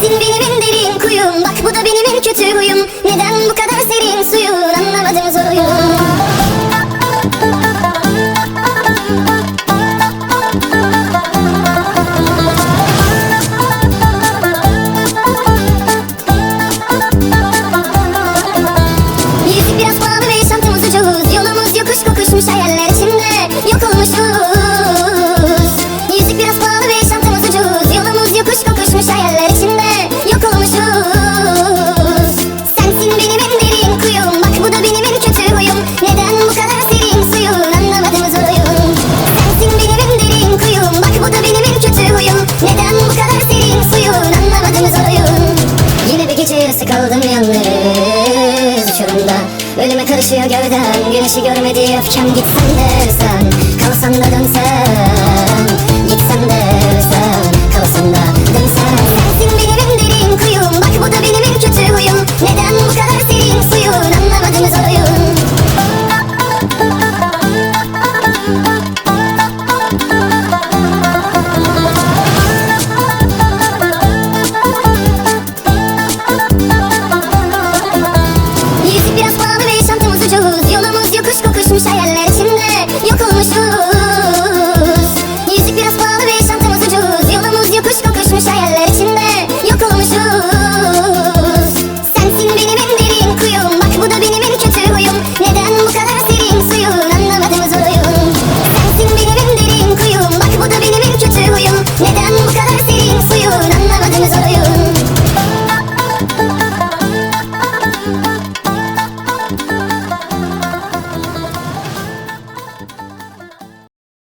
Sensin benim en derin kuyumda anda Ölüme karışıyor gövden Güneşi görmediği öfkem gitsen de sen. Kalsan da dönsen